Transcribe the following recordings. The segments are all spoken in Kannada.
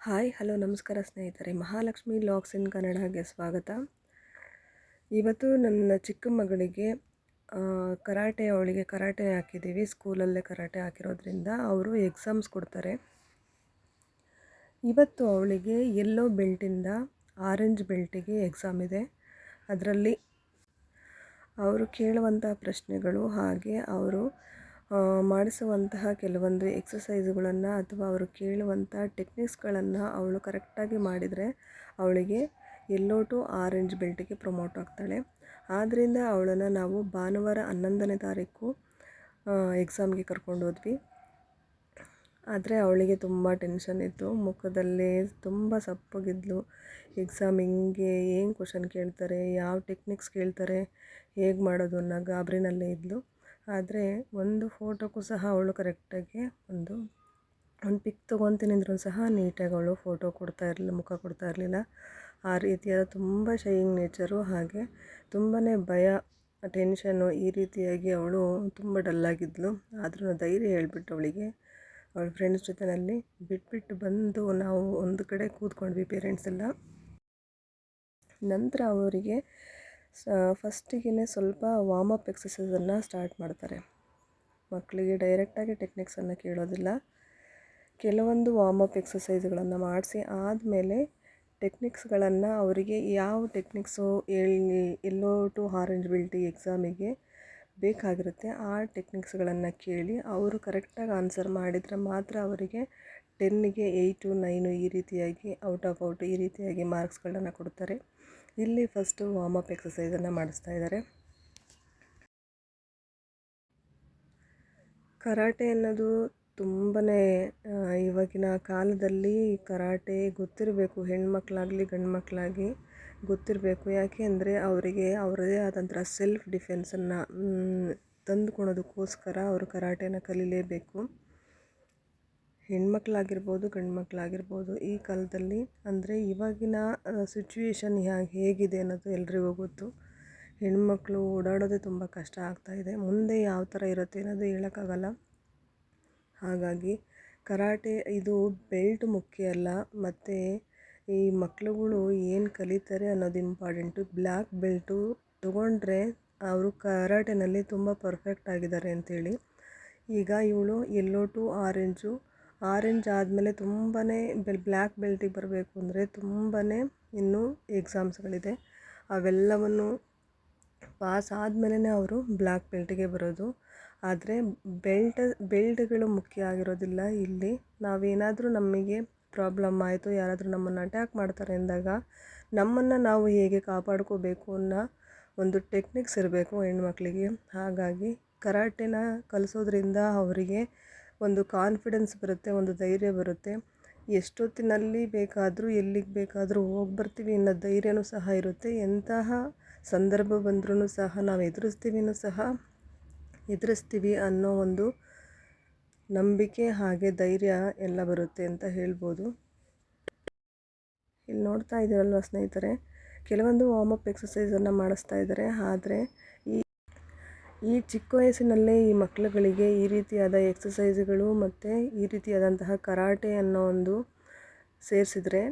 ಹಾಯ್, ಹಲೋ, ನಮಸ್ಕಾರ ಸ್ನೇಹಿತರೆ. ಮಹಾಲಕ್ಷ್ಮಿ ಲಾಕ್ಸ್ ಇನ್ ಕನ್ನಡಗೆ ಸ್ವಾಗತ. ಇವತ್ತು ನನ್ನ ಚಿಕ್ಕ ಮಗಳಿಗೆ ಕರಾಟೆ, ಅವಳಿಗೆ ಕರಾಟೆ ಹಾಕಿದ್ದೀವಿ. ಸ್ಕೂಲಲ್ಲೇ ಕರಾಟೆ ಹಾಕಿರೋದ್ರಿಂದ ಅವರು ಎಕ್ಸಾಮ್ಸ್ ಕೊಡ್ತಾರೆ. ಇವತ್ತು ಅವಳಿಗೆ ಎಲ್ಲೋ ಬೆಲ್ಟಿಂದ ಆರೆಂಜ್ ಬೆಲ್ಟಿಗೆ ಎಕ್ಸಾಮ್ ಇದೆ. ಅದರಲ್ಲಿ ಅವರು ಕೇಳುವಂಥ ಪ್ರಶ್ನೆಗಳು ಹಾಗೆ ಅವರು ಮಾಡಿಸುವಂತಹ ಕೆಲವೊಂದು ಎಕ್ಸಸೈಸ್ಗಳನ್ನು ಅಥವಾ ಅವರು ಕೇಳುವಂಥ ಟೆಕ್ನಿಕ್ಸ್ಗಳನ್ನು ಅವಳು ಕರೆಕ್ಟಾಗಿ ಮಾಡಿದರೆ ಅವಳಿಗೆ ಎಲ್ಲೋ ಟು ಆರೆಂಜ್ ಬೆಲ್ಟಿಗೆ ಪ್ರಮೋಟ್ ಆಗ್ತಾಳೆ. ಆದ್ದರಿಂದ ಅವಳನ್ನು ನಾವು ಭಾನುವಾರ ಹನ್ನೊಂದನೇ ತಾರೀಕು ಎಕ್ಸಾಮ್ಗೆ ಕರ್ಕೊಂಡು ಹೋದ್ವಿ. ಆದರೆ ಅವಳಿಗೆ ತುಂಬ ಟೆನ್ಷನ್ ಇತ್ತು. ಮುಖದಲ್ಲಿ ತುಂಬ ಸಪ್ಪಗಿದ್ಲು. ಎಕ್ಸಾಮ್ ಹಿಂಗೆ ಏನು ಕ್ವಶನ್ ಕೇಳ್ತಾರೆ? ಯಾವ ಟೆಕ್ನಿಕ್ಸ್ ಕೇಳ್ತಾರೆ? ಹೇಗೆ ಮಾಡೋದು ಅನ್ನೋ ಗಾಬರಿನಲ್ಲೇ ಇದ್ಲು. ಆದರೆ ಒಂದು ಫೋಟೋಕ್ಕೂ ಸಹ ಅವಳು ಕರೆಕ್ಟಾಗಿ ಒಂದು ಒಂದು ಪಿಕ್ ತೊಗೊತೀನಿ ಸಹ ನೀಟಾಗಿ ಅವಳು ಫೋಟೋ ಕೊಡ್ತಾ ಇರಲಿಲ್ಲ, ಮುಖ ಕೊಡ್ತಾ ಇರಲಿಲ್ಲ. ಆ ರೀತಿಯಾದ ತುಂಬ ಶೈಯಿಂಗ್ ನೇಚರು ಹಾಗೆ ತುಂಬಾ ಭಯ ಟೆನ್ಷನ್ನು ಈ ರೀತಿಯಾಗಿ ಅವಳು ತುಂಬ ಡಲ್ಲಾಗಿದ್ಲು ಆದ್ರೂ ಧೈರ್ಯ ಹೇಳ್ಬಿಟ್ಟು ಅವಳಿಗೆ. ಅವಳ ಫ್ರೆಂಡ್ಸ್ ಜೊತೆಯಲ್ಲಿ ಬಿಟ್ಬಿಟ್ಟು ಬಂದು ನಾವು ಒಂದು ಕಡೆ ಕೂತ್ಕೊಂಡ್ವಿ ಪೇರೆಂಟ್ಸ್ ಎಲ್ಲ. ನಂತರ ಅವರಿಗೆ ಫಸ್ಟಿಗೆ ಸ್ವಲ್ಪ ವಾಮಪ್ ಎಕ್ಸಸೈಸನ್ನು ಸ್ಟಾರ್ಟ್ ಮಾಡ್ತಾರೆ. ಮಕ್ಕಳಿಗೆ ಡೈರೆಕ್ಟಾಗಿ ಟೆಕ್ನಿಕ್ಸನ್ನು ಕೇಳೋದಿಲ್ಲ. ಕೆಲವೊಂದು ವಾಮಪ್ ಎಕ್ಸಸೈಸ್ಗಳನ್ನು ಮಾಡಿಸಿ ಆದಮೇಲೆ ಟೆಕ್ನಿಕ್ಸ್ಗಳನ್ನು ಅವರಿಗೆ ಯಾವ ಟೆಕ್ನಿಕ್ಸು ಎಲ್ಲಿ ಎಲ್ಲೋ ಟು ಆರೆಂಜ್ ಬಿಲ್ಟಿ ಎಕ್ಸಾಮಿಗೆ ಬೇಕಾಗಿರುತ್ತೆ ಆ ಟೆಕ್ನಿಕ್ಸ್ಗಳನ್ನು ಕೇಳಿ ಅವರು ಕರೆಕ್ಟಾಗಿ ಆನ್ಸರ್ ಮಾಡಿದರೆ ಮಾತ್ರ ಅವರಿಗೆ ಟೆನ್ನಿಗೆ ಏಯ್ಟು ನೈನು ಈ ರೀತಿಯಾಗಿ ಔಟ್ ಆಫ್ ಔಟ್ ಈ ರೀತಿಯಾಗಿ ಮಾರ್ಕ್ಸ್ಗಳನ್ನು ಕೊಡ್ತಾರೆ. ಇಲ್ಲಿ ಫಸ್ಟು ವಾರ್ಮಪ್ ಎಕ್ಸಸೈಸನ್ನು ಮಾಡಿಸ್ತಾ ಇದ್ದಾರೆ ಕರಾಟೆ ಅನ್ನೋದು ತುಂಬಾ ಇವಾಗಿನ ಕಾಲದಲ್ಲಿ ಕರಾಟೆ ಗೊತ್ತಿರಬೇಕು, ಹೆಣ್ಮಕ್ಳಾಗಲಿ ಗಂಡು ಮಕ್ಕಳಾಗಿ ಗೊತ್ತಿರಬೇಕು. ಯಾಕೆ ಅಂದರೆ ಅವರಿಗೆ ಅವರದೇ ಆದಂಥ ಸೆಲ್ಫ್ ಡಿಫೆನ್ಸನ್ನು ತಂದುಕೊಳೋದಕ್ಕೋಸ್ಕರ ಅವರು ಕರಾಟೆನ ಕಲೀಲೇಬೇಕು. ಹೆಣ್ಮಕ್ಳಾಗಿರ್ಬೋದು ಗಂಡು ಮಕ್ಕಳಾಗಿರ್ಬೋದು ಈ ಕಾಲದಲ್ಲಿ ಅಂದರೆ ಇವಾಗಿನ ಸಿಚುವೇಶನ್ ಹೇಗಿದೆ ಅನ್ನೋದು ಎಲ್ರಿಗೂ ಗೊತ್ತು. ಹೆಣ್ಮಕ್ಳು ಓಡಾಡೋದೇ ತುಂಬ ಕಷ್ಟ ಆಗ್ತಾ ಇದೆ. ಮುಂದೆ ಯಾವ ಥರ ಇರುತ್ತೆ ಅನ್ನೋದು ಹೇಳೋಕ್ಕಾಗಲ್ಲ. ಹಾಗಾಗಿ ಕರಾಟೆ ಇದು ಬೆಲ್ಟ್ ಮುಖ್ಯ ಅಲ್ಲ. ಮತ್ತು ಈ ಮಕ್ಕಳುಗಳು ಏನು ಕಲಿತಾರೆ ಅನ್ನೋದು ಇಂಪಾರ್ಟೆಂಟು ಬ್ಲ್ಯಾಕ್ ಬೆಲ್ಟು ತೊಗೊಂಡ್ರೆ ಅವರು ಕರಾಟೆನಲ್ಲಿ ತುಂಬ ಪರ್ಫೆಕ್ಟ್ ಆಗಿದ್ದಾರೆ ಅಂತೇಳಿ. ಈಗ ಇವಳು ಎಲ್ಲೋ ಟು ಆರೆಂಜು ಆರೆಂಜ್ ಆದಮೇಲೆ ತುಂಬಾ ಬೆಲ್, ಬ್ಲ್ಯಾಕ್ ಬೆಲ್ಟಿಗೆ ಬರಬೇಕು ಅಂದರೆ ತುಂಬಾ ಇನ್ನೂ ಎಕ್ಸಾಮ್ಸ್ಗಳಿದೆ. ಅವೆಲ್ಲವನ್ನು ಪಾಸ್ ಆದಮೇಲೆ ಅವರು ಬ್ಲ್ಯಾಕ್ ಬೆಲ್ಟಿಗೆ ಬರೋದು. ಆದರೆ ಬೆಲ್ಟ್, ಬೆಲ್ಟ್ಗಳು ಮುಖ್ಯ ಆಗಿರೋದಿಲ್ಲ. ಇಲ್ಲಿ ನಾವೇನಾದರೂ ನಮಗೆ ಪ್ರಾಬ್ಲಮ್ ಆಯಿತು, ಯಾರಾದರೂ ನಮ್ಮನ್ನು ಅಟ್ಯಾಕ್ ಮಾಡ್ತಾರೆ ಅಂದಾಗ ನಮ್ಮನ್ನು ನಾವು ಹೇಗೆ ಕಾಪಾಡ್ಕೋಬೇಕು ಅನ್ನೋ ಒಂದು ಟೆಕ್ನಿಕ್ಸ್ ಇರಬೇಕು ಹೆಣ್ಮಕ್ಳಿಗೆ. ಹಾಗಾಗಿ ಕರಾಟೆನ ಕಲಿಸೋದ್ರಿಂದ ಅವರಿಗೆ ಒಂದು ಕಾನ್ಫಿಡೆನ್ಸ್ ಬರುತ್ತೆ, ಒಂದು ಧೈರ್ಯ ಬರುತ್ತೆ. ಎಷ್ಟೊತ್ತಿನಲ್ಲಿ ಬೇಕಾದರೂ, ಎಲ್ಲಿಗೆ ಬೇಕಾದರೂ ಹೋಗಿ ಬರ್ತೀವಿ ಅನ್ನೋ ಧೈರ್ಯನೂ ಸಹ ಇರುತ್ತೆ. ಎಂತಹ ಸಂದರ್ಭ ಬಂದ್ರೂ ಸಹ ನಾವು ಎದುರಿಸ್ತೀವಿನೂ ಸಹ ಎದುರಿಸ್ತೀವಿ ಅನ್ನೋ ಒಂದು ನಂಬಿಕೆ ಹಾಗೆ ಧೈರ್ಯ ಎಲ್ಲ ಬರುತ್ತೆ ಅಂತ ಹೇಳ್ಬೋದು. ಇಲ್ಲಿ ನೋಡ್ತಾ ಇದ್ದೀರಲ್ವ ಸ್ನೇಹಿತರೆ? ಕೆಲವೊಂದು ವಾಮಪ್ ಎಕ್ಸಸೈಸನ್ನು ಮಾಡಿಸ್ತಾ ಇದ್ದಾರೆ ಆದರೆ ಈ ಈ ಚಿಕ್ಕ ವಯಸ್ಸಿನಲ್ಲೇ ಈ ಮಕ್ಕಳುಗಳಿಗೆ ಈ ರೀತಿಯಾದ ಎಕ್ಸಸೈಸ್ಗಳು ಮತ್ತು ಈ ರೀತಿಯಾದಂತಹ ಕರಾಟೆ ಅನ್ನೋ ಒಂದು ಸೇರಿಸಿದ್ರೆ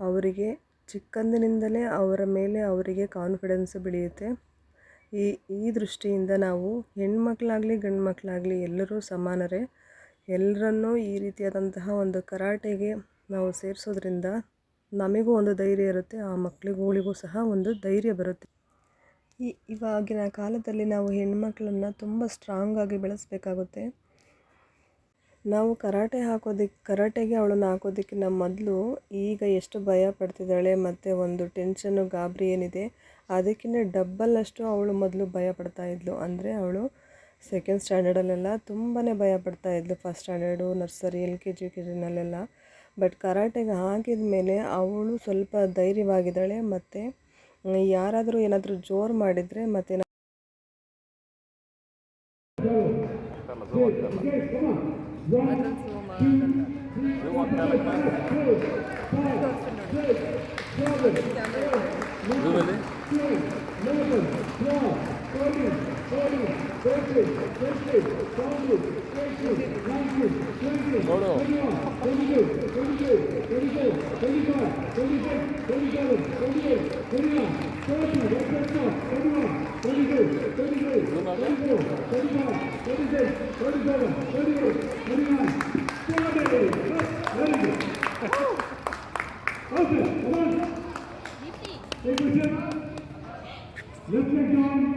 ಅವರಿಗೆ ಚಿಕ್ಕಂದಿನಿಂದಲೇ ಅವರ ಮೇಲೆ ಅವರಿಗೆ ಕಾನ್ಫಿಡೆನ್ಸ್ ಬೆಳೆಯುತ್ತೆ. ಈ ಈ ದೃಷ್ಟಿಯಿಂದ ನಾವು ಹೆಣ್ಮಕ್ಳಾಗಲಿ ಗಂಡು ಮಕ್ಕಳಾಗಲಿ ಎಲ್ಲರೂ ಸಮಾನರೇ. ಎಲ್ಲರನ್ನೂ ಈ ರೀತಿಯಾದಂತಹ ಒಂದು ಕರಾಟೆಗೆ ನಾವು ಸೇರಿಸೋದ್ರಿಂದ ನಮಗೂ ಒಂದು ಧೈರ್ಯ ಇರುತ್ತೆ, ಆ ಮಕ್ಕಳಿಗೂಳಿಗೂ ಸಹ ಒಂದು ಧೈರ್ಯ ಬರುತ್ತೆ. ಈ ಇವಾಗಿನ ಕಾಲದಲ್ಲಿ ನಾವು ಹೆಣ್ಮಕ್ಳನ್ನು ತುಂಬ ಸ್ಟ್ರಾಂಗಾಗಿ ಬೆಳೆಸಬೇಕಾಗುತ್ತೆ. ನಾವು ಕರಾಟೆ ಹಾಕೋದಕ್ಕೆ ಕರಾಟೆಗೆ ಅವಳನ್ನು ಹಾಕೋದಕ್ಕಿಂತ ಮೊದಲು ಈಗ ಎಷ್ಟು ಭಯ ಪಡ್ತಿದ್ದಾಳೆ ಮತ್ತು ಒಂದು ಟೆನ್ಷನ್ನು ಗಾಬರಿ ಏನಿದೆ, ಅದಕ್ಕಿಂತ ಡಬ್ಬಲ್ ಅಷ್ಟು ಅವಳು ಮೊದಲು ಭಯ ಪಡ್ತಾ ಇದ್ಲು. ಅಂದರೆ ಅವಳು ಸೆಕೆಂಡ್ ಸ್ಟ್ಯಾಂಡರ್ಡಲ್ಲೆಲ್ಲ ತುಂಬಾ ಭಯ ಪಡ್ತಾ ಇದ್ಲು first standard nursery L K G K ಜಿನಲ್ಲೆಲ್ಲ but ಕರಾಟೆಗೆ ಹಾಕಿದ ಮೇಲೆ ಅವಳು ಸ್ವಲ್ಪ ಧೈರ್ಯವಾಗಿದ್ದಾಳೆ ಮತ್ತು ಯಾರಾದರೂ ಏನಾದರೂ ಜೋರು ಮಾಡಿದರೆ ಮತ್ತು ರೂಮಲ್ಲಿ ನೋಡು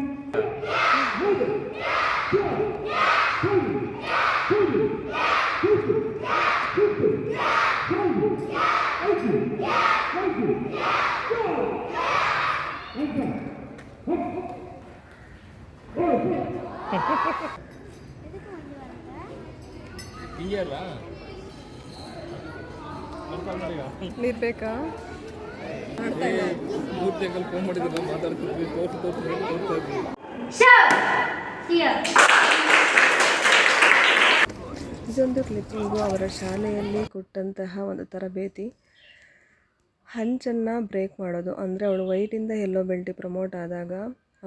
ಹಿಂಗೆ ಅಲ್ಲ? ನೀರು ಬೇಕಾ ಮೂರ್ತಿ ಅಂಕಲ್ ಫೋನ್ ಮಾಡಿದ್ರು ಮಾತಾಡ್ತಿದ್ವಿ ತೋರಿಸಿ ತೋರಿಸಿ ತೋರಿಸ್ತಾ ಇದ್ವಿ. ಇದೊಂದು ಕ್ಲಿಪ್ಪಿಂಗು ಅವರ ಶಾಲೆಯಲ್ಲಿ ಕೊಟ್ಟಂತಹ ಒಂದು ತರಬೇತಿ ಹಂಚನ್ನು ಬ್ರೇಕ್ ಮಾಡೋದು. ಅಂದರೆ ಅವಳು ವೈಟಿಂದ ಎಲ್ಲೋ ಬೆಲ್ಟಿ ಪ್ರಮೋಟ್ ಆದಾಗ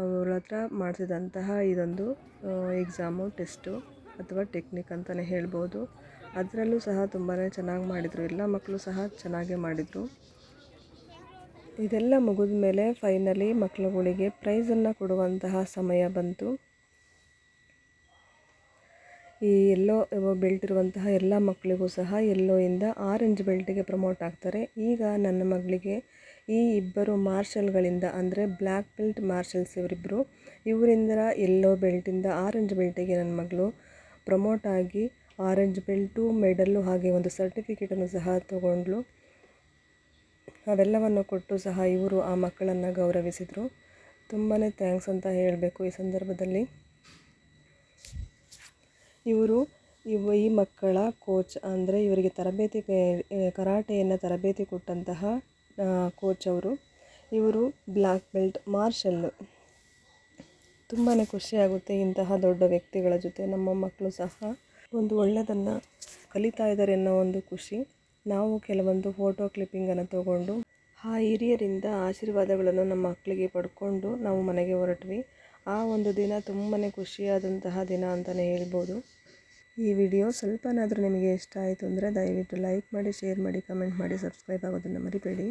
ಅವಳ ಹತ್ರ ಮಾಡಿಸಿದಂತಹ ಇದೊಂದು ಎಕ್ಸಾಮು ಟೆಸ್ಟು ಅಥವಾ ಟೆಕ್ನಿಕ್ ಅಂತಲೇ ಹೇಳ್ಬೋದು. ಅದರಲ್ಲೂ ಸಹ ತುಂಬಾ ಚೆನ್ನಾಗಿ ಮಾಡಿದರು. ಎಲ್ಲ ಮಕ್ಕಳು ಸಹ ಚೆನ್ನಾಗೇ ಮಾಡಿದರು. ಇದೆಲ್ಲ ಮುಗಿದ ಮೇಲೆ ಫೈನಲಿ ಮಕ್ಕಳುಗಳಿಗೆ ಪ್ರೈಸನ್ನು ಕೊಡುವಂತಹ ಸಮಯ ಬಂತು. ಈ ಎಲ್ಲೋ ಬೆಲ್ಟ್ ಇರುವಂತಹ ಎಲ್ಲ ಮಕ್ಕಳಿಗೂ ಸಹ ಎಲ್ಲೋಯಿಂದ ಆರೆಂಜ್ ಬೆಲ್ಟಿಗೆ ಪ್ರಮೋಟ್ ಆಗ್ತಾರೆ. ಈಗ ನನ್ನ ಮಗಳಿಗೆ ಈ ಇಬ್ಬರು ಮಾರ್ಷಲ್ಗಳಿಂದ ಅಂದರೆ ಬ್ಲ್ಯಾಕ್ ಬೆಲ್ಟ್ ಮಾರ್ಷಲ್ಸ್ ಇವರಿಬ್ಬರು ಇವರಿಂದ ಎಲ್ಲೋ ಬೆಲ್ಟಿಂದ ಆರೆಂಜ್ ಬೆಲ್ಟಿಗೆ ನನ್ನ ಮಗಳು ಪ್ರಮೋಟ್ ಆಗಿ ಆರೆಂಜ್ ಬೆಲ್ಟು, ಮೆಡಲ್ಲು ಹಾಗೆ ಒಂದು ಸರ್ಟಿಫಿಕೇಟನ್ನು ಸಹ ತಗೊಂಡ್ಲು. ಅವೆಲ್ಲವನ್ನು ಕೊಟ್ಟು ಸಹ ಇವರು ಆ ಮಕ್ಕಳನ್ನು ಗೌರವಿಸಿದರು. ತುಂಬಾ ಥ್ಯಾಂಕ್ಸ್ ಅಂತ ಹೇಳಬೇಕು ಈ ಸಂದರ್ಭದಲ್ಲಿ. ಇವರು ಇವ ಈ ಮಕ್ಕಳ ಕೋಚ್ ಅಂದರೆ ಇವರಿಗೆ ತರಬೇತಿ ಕರಾಟೆಯನ್ನು ತರಬೇತಿ ಕೊಟ್ಟಂತಹ ಕೋಚ್ ಅವರು. ಇವರು ಬ್ಲ್ಯಾಕ್ ಬೆಲ್ಟ್ ಮಾರ್ಷಲ್ ತುಂಬಾ ಖುಷಿಯಾಗುತ್ತೆ ಇಂತಹ ದೊಡ್ಡ ವ್ಯಕ್ತಿಗಳ ಜೊತೆ, ನಮ್ಮ ಮಕ್ಕಳು ಸಹ ಒಂದು ಒಳ್ಳೆಯದನ್ನು ಕಲಿತಾ ಇದ್ದಾರೆ ಅನ್ನೋ ಒಂದು ಖುಷಿ. ನಾವು ಕೆಲವೊಂದು ಫೋಟೋ ಕ್ಲಿಪ್ಪಿಂಗನ್ನು ತಗೊಂಡು ಆ ಹಿರಿಯರಿಂದ ಆಶೀರ್ವಾದಗಳನ್ನು ನಮ್ಮ ಮಕ್ಕಳಿಗೆ ಪಡ್ಕೊಂಡು ನಾವು ಮನೆಗೆ ಹೊರಟ್ವಿ. ಆ ಒಂದು ದಿನ ತುಂಬಾ ಖುಷಿಯಾದಂತಹ ದಿನ ಅಂತಲೇ ಹೇಳ್ಬೋದು. ಈ ವಿಡಿಯೋ ಸ್ವಲ್ಪನಾದರೂ ನಿಮಗೆ ಇಷ್ಟ ಆಯಿತು ಅಂದರೆ ದಯವಿಟ್ಟು ಲೈಕ್ ಮಾಡಿ, ಶೇರ್ ಮಾಡಿ, ಕಮೆಂಟ್ ಮಾಡಿ, ಸಬ್ಸ್ಕ್ರೈಬ್ ಆಗೋದನ್ನು ಮರಿಬೇಡಿ.